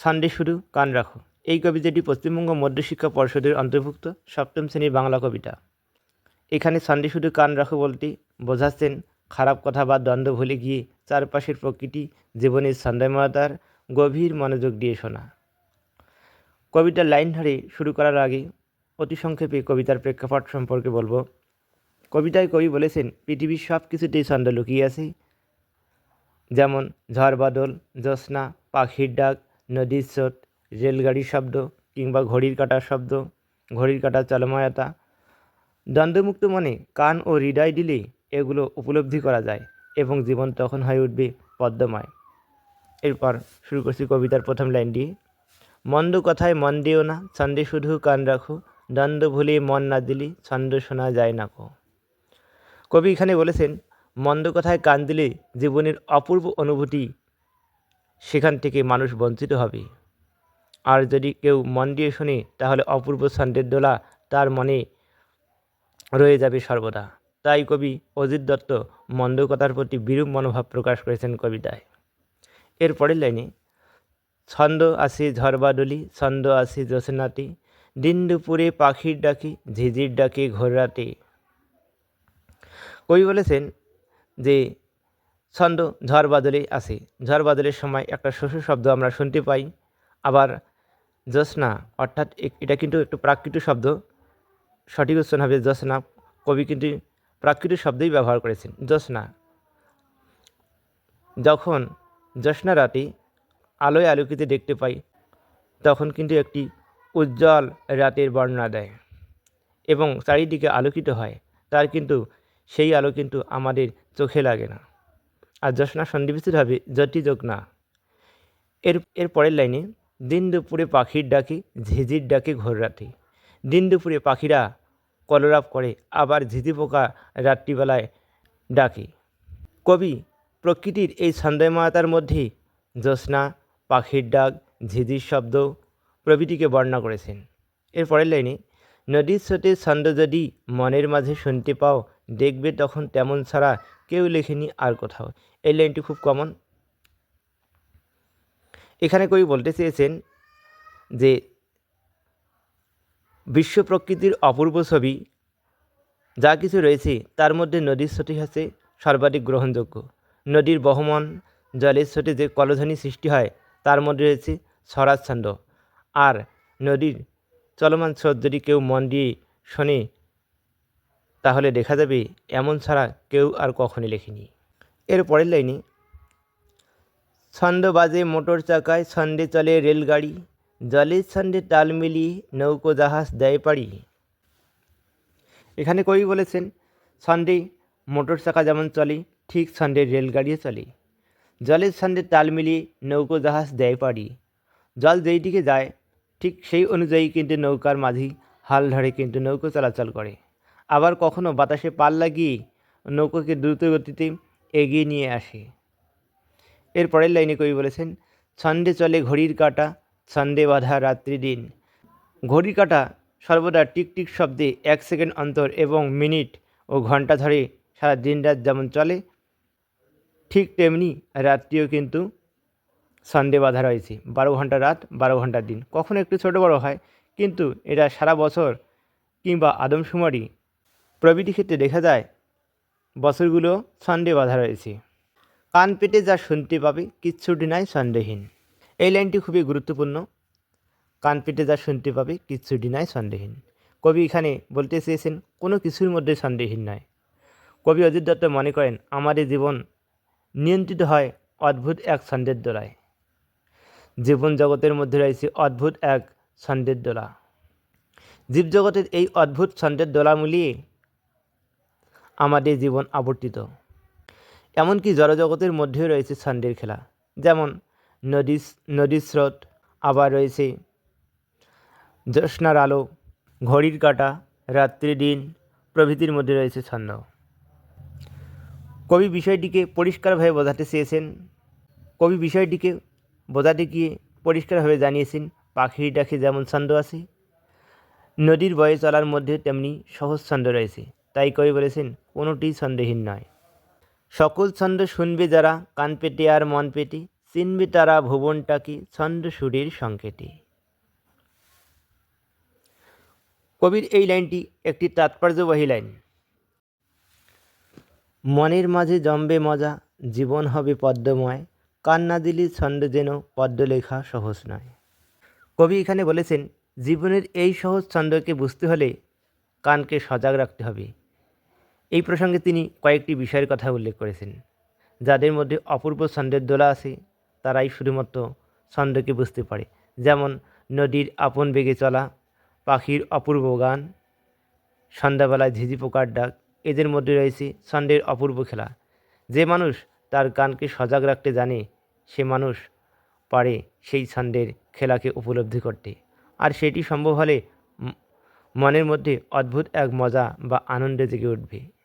ছন্দে শুধু কান রাখো। এই কবিতাটি পশ্চিমবঙ্গ মধ্যশিক্ষা পর্ষদের অন্তর্ভুক্ত সপ্তম শ্রেণির বাংলা কবিতা। এখানে ছন্দে শুধু কান রাখো বলতে বোঝাচ্ছেন খারাপ কথা বা দ্বন্দ্ব ভুলে গিয়ে চারপাশের প্রকৃতি, জীবনের ছন্দময়তার গভীর মনোযোগ দিয়ে শোনা। কবিতার লাইন ধরে শুরু করার আগে অতি সংক্ষেপে কবিতার প্রেক্ষাপট সম্পর্কে বলব। কবিতায় কবি বলেছেন, পৃথিবীর সব কিছুতেই ছন্দ লুকিয়ে আছে। যেমন ঝড় বাদল, জ্যোৎস্না, পাখির ডাক নদীর স্রোত, রেলগাড়ির শব্দ কিংবা ঘড়ির কাঁটার শব্দ, ঘড়ির কাঁটার চলময়তা। দ্বন্দ্বমুক্ত মনে কান ও হৃদয় দিলে এগুলো উপলব্ধি করা যায় এবং জীবন তখন হয়ে উঠবে পদ্মময়। এরপর শুরু করছি কবিতার প্রথম লাইনটি। মন্দ কথায় মন দিও না, ছন্দে শুধু কান রাখো, দ্বন্দ্ব ভুলে মন না দিলে ছন্দ শোনা যায় না কো কবি এখানে বলেছেন, মন্দ কথায় কান দিলে জীবনের অপূর্ব অনুভূতি সেখান থেকে মানুষ বঞ্চিত হবে। আর যদি কেউ মন দিয়ে শোনে, তাহলে অপূর্ব ছন্দের দোলা তার মনে রয়ে যাবে সর্বদা। তাই কবি অজিত দত্ত মন্দ কথার প্রতি বিরূপ মনোভাব প্রকাশ করেছেন কবিতায়। এর পরের লাইনে, ছন্দ আসে ঝড়বাদলি ছন্দ আসে জ্যোৎস্নাতে দিন দুপুরে পাখির ডাকে, ঝিঝির ডাকে ঘোর রাতে। কবি বলেছেন যে ছন্দ, ঝড় বাদলে আসে। ঝড় বাদলের সময় একটা শস্য শব্দ আমরা শুনতে পাই। আবার জ্যোৎস্না, অর্থাৎ এটা কিন্তু একটু প্রাকৃত শব্দ। সঠিক উচ্চারণ হবে জ্যোৎস্না। কবি কিন্তু প্রাকৃত শব্দই ব্যবহার করেছেন, জ্যোৎস্না। যখন জ্যোৎস্না রাতে আলোয় আলোকিত দেখতে পাই, তখন কিন্তু একটি উজ্জ্বল রাতের বর্ণনা দেয় এবং চারিদিকে আলোকিত হয়। তার কিন্তু সেই আলো কিন্তু আমাদের চোখে লাগে না। আর জ্যোৎস্না সন্নিবেশিত হবে যোগ না। এর এর পরের লাইনে, দিন দুপুরে পাখির ডাকে ঝিঝির ডাকে ঘোর রাতে। দিন দুপুরে পাখিরা কলরাপ করে, আবার ঝিঝি পোকা রাত্রিবেলায় ডাকে। কবি প্রকৃতির এই ছন্দময়তার মধ্যে জ্যোৎস্না, পাখির ডাক, ঝিঝির শব্দ প্রভৃতিকে বর্ণনা করেছেন। এর পরের লাইনে, নদীর স্রোতের ছন্দ যদি মনের মাঝে শুনতে পাও দেখবে তখন তেমন ছাড়া কেউ লেখেনি আর কোথাও। এই লাইনটি খুব কমন এখানে কবি বলতে চেয়েছেন যে, বিশ্ব প্রকৃতির অপূর্ব ছবি, যা কিছু রয়েছে, তার মধ্যে নদীর স্রোতই হচ্ছে সর্বাধিক গ্রহণযোগ্য। নদীর বহমান জলের স্রোতে যে কলধ্বনি সৃষ্টি হয়, তার মধ্যে রয়েছে স্বরাজ ছন্দ। আর নদীর চলমান স্রোত যদি কেউ মন দিয়ে শোনে তাহলে দেখা যাবে এমন ছাড়া কেউ আর কখনই লেখেনি। এর পরের লাইনে, ছন্দ বাজে মোটর চাকায় ছন্দে চলে রেলগাড়ি জলের ছন্দে তাল মিলিয়ে নৌকো জাহাজ দেয় পাড়ি। এখানে কবি বলেছেন, ছন্দে মোটর চাকা যেমন চলে, ঠিক ছন্দে রেলগাড়িও চলে। জলের ছন্দে তাল মিলিয়ে নৌকো জাহাজ দেয় পাড়ি। জল যেই দিকে যায়, ঠিক সেই অনুযায়ী কিন্তু নৌকার মাঝি হাল ধরে কিন্তু নৌকো চলাচল করে। আবার কখনো বাতাসে পাল লাগিয়ে নৌকোকে দ্রুত গতিতে এগিয়ে নিয়ে আসে। এর পরের লাইনে কবি বলেছেন, ছন্দে চলে ঘড়ির কাটা, ছন্দে বাঁধা রাত্রি দিন। ঘড়ির কাঁটা সর্বদা টিকটিক শব্দে এক সেকেন্ড অন্তর এবং মিনিট ও ঘণ্টা ধরে সারা দিন রাত যেমন চলে, ঠিক তেমনি রাত্রিও কিন্তু সন্ধে বাঁধা রয়েছে। বারো ঘণ্টা রাত, বারো ঘণ্টা দিন। কখনো একটু ছোটো বড়ো হয়, কিন্তু এটা সারা বছর কিংবা আদমশুমারি প্রভৃতি ক্ষেত্রে দেখা যায়, বছরগুলো সন্ডে বাঁধা রয়েছে। কান পেটে যা শুনতে পাবে, কিচ্ছুটি নাই সন্দেহহীন এই লাইনটি খুবই গুরুত্বপূর্ণ। কান পেটে যা শুনতে পাবে, কিচ্ছুটি নাই সন্দেহহীন কবি এখানে বলতে চেয়েছেন, কোনো কিছুর মধ্যে সন্দেহহীন নয়। কবি অজিত দত্ত মনে করেন, আমাদের জীবন নিয়ন্ত্রিত হয় অদ্ভুত এক ছন্দের দোলায়। জীবন জগতের মধ্যে রয়েছে অদ্ভুত এক ছন্দের দোলা। জীবজগতের এই অদ্ভুত ছন্দের দোলা মিলিয়ে আমাদের জীবন আবর্তিত। এমনকি জড়জগতের মধ্যেও রয়েছে ছন্দের খেলা, যেমন নদী নদীর স্রোত, আবার রয়েছে জ্যোৎস্নার আলো, ঘড়ির কাঁটা রাত্রি দিন, প্রভৃতির মধ্যে রয়েছে ছন্দ। কবি বিষয়টিকে পরিষ্কারভাবে বোঝাতে চেয়েছেন, কবি বিষয়টিকে বোঝাতে গিয়ে পরিষ্কারভাবে জানিয়েছেন, পাখির ডাকে যেমন ছন্দ আছে, নদীর বয়ে চলার মধ্যে তেমনি সহজ ছন্দ রয়েছে। তাই কবি বলেছেন, কোনোটি ছন্দহীন নয়। সকল ছন্দ শুনবে যারা, কান পেটে আর মন পেটে, চিনবে তারা ভুবনটাকে ছন্দ সুরের সংকেতে। কবির এই লাইনটি একটি তাৎপর্যবাহী লাইন। মনের মাঝে জমবে মজা, জীবন হবে পদ্মময় কান্না দিলি ছন্দ যেন পদ্ম লেখা সহজ নয়। কবি এখানে বলেছেন, জীবনের এই সহজ ছন্দকে বুঝতে হলে কানকে সজাগ রাখতে হবে। এই প্রসঙ্গে তিনি কয়েকটি বিষয়ের কথা উল্লেখ করেছেন। যাদের মধ্যে অপূর্ব ছন্দের দোলা আছে, তারাই শুধুমাত্র ছন্দকে বুঝতে পারে। যেমন নদীর আপন বেগে চলা, পাখির অপূর্ব গান, সন্ধ্যাবেলায় ঝিঝি পোকার ডাক, এদের মধ্যে রয়েছে ছন্দের অপূর্ব খেলা। যে মানুষ তার কানকে সজাগ রাখতে জানে, সে মানুষ পারে সেই ছন্দের খেলাকে উপলব্ধি করতে। আর সেটি সম্ভব হলে মনের মধ্যে অদ্ভুত এক মজা বা আনন্দে জেগে উঠবে।